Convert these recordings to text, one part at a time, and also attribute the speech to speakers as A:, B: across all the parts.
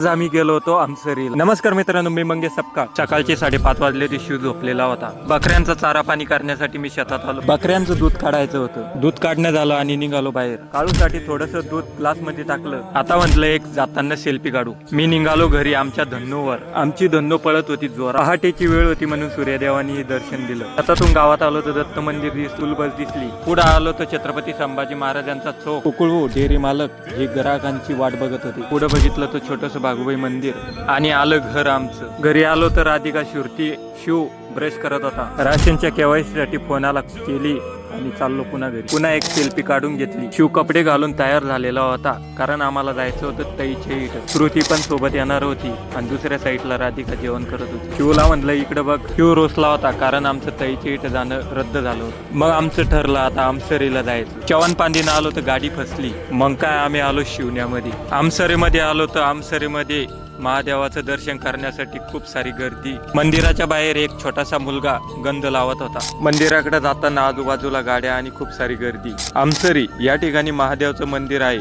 A: आज आम्ही गेलो होतो आमसरीला. नमस्कार मित्रांनो मी मंगेश सपका सकाळचे साडेपाच वाजले ते शिव झोपलेला होता. बकऱ्यांचा चारा पाणी करण्यासाठी मी शेतात आलो. बकऱ्यांचं दूध काढायचं होतं. दूध काढण्यात आलं आणि निघालो बाहेर. काळूसाठी थोडस दूध ग्लासमध्ये टाकलं. आता म्हटलं एक जाताना सेल्फी काढू. मी निघालो घरी आमच्या धन्नूवर. आमची धन्नो पळत होती जोर पहाटेची वेळ होती म्हणून सूर्यदेवानी दर्शन दिलं. हातातून गावात आलो तर दत्त मंदिर दिस बस दिसली. पुढे आलो तर छत्रपती संभाजी महाराजांचा चौक. कुकुळू डेअरी मालक हे ग्राहकांची वाट बघत होती. पुढे बघितलं तर छोटस बागुबाई मंदिर आणि आलं घर आमचं. घरी आलो तर राधिका शिवती शिव ब्रश करत होता. राशनच्या केवायसी साठी फोन आला केली आणि चाललो पुन्हा घरी. पुन्हा एक सेल्फी काढून घेतली. शिव कपडे घालून तयार झालेला होता कारण आम्हाला जायचं होतं तईचे इथं. श्रुती पण सोबत येणार होती आणि दुसऱ्या साईडला राधिका जेवण करत होती. शिवला म्हणलं इकडे बघ शिव रोसला होता कारण आमचं तईचे इट जाणं रद्द झालं होतं. मग आमचं ठरलं आता आमसरीला जायचं. चव्हाण पांदीनं आलो तर गाडी फसली. मग काय आम्ही आलो शिवण्यामध्ये? आमसरीमध्ये आलो तर आमसरीमध्ये महादेवाचं दर्शन करण्यासाठी खूप सारी गर्दी. मंदिराच्या बाहेर एक छोटासा मुलगा गंध लावत होता. मंदिराकडे जाताना आजूबाजूला गाड्या आणि खूप सारी गर्दी. आमसरी या ठिकाणी महादेवचं मंदिर आहे.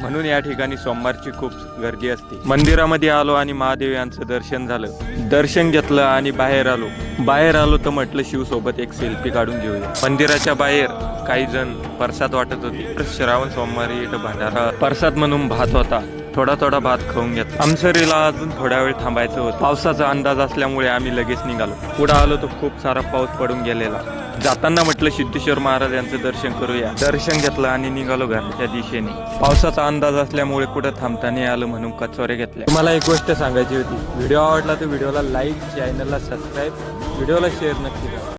A: म्हणून या ठिकाणी सोमवारची खूप गर्दी असते. मंदिरामध्ये आलो आणि महादेव यांचं दर्शन झालं. दर्शन घेतलं आणि बाहेर आलो. बाहेर आलो तर म्हटलं शिव सोबत एक सेल्फी काढून घेऊया. मंदिराच्या बाहेर काही जण प्रसाद वाटत होते. श्रावण सोमवारी इथं भंडारा प्रसाद म्हणून भात होता. थोडा थोडा भात खाऊन घेतला आमसरीला अजून थोडा वेळ थांबायचं होतं. पावसाचा अंदाज असल्यामुळे आम्ही लगेच निघालो. पुढे आलो तर खूप सारा पाऊस पडून गेलेला. जाताना म्हटलं सिद्धेश्वर महाराज यांचं दर्शन करूया. दर्शन घेतलं आणि निघालो घराच्या दिशेने. पावसाचा अंदाज असल्यामुळे कुठं थांबता नाही आलं म्हणून कचोरे घेतले. मला एक गोष्ट सांगायची होती. व्हिडिओ आवडला तर व्हिडिओला लाईक चॅनलला सबस्क्राईब व्हिडिओला शेअर नक्की करा.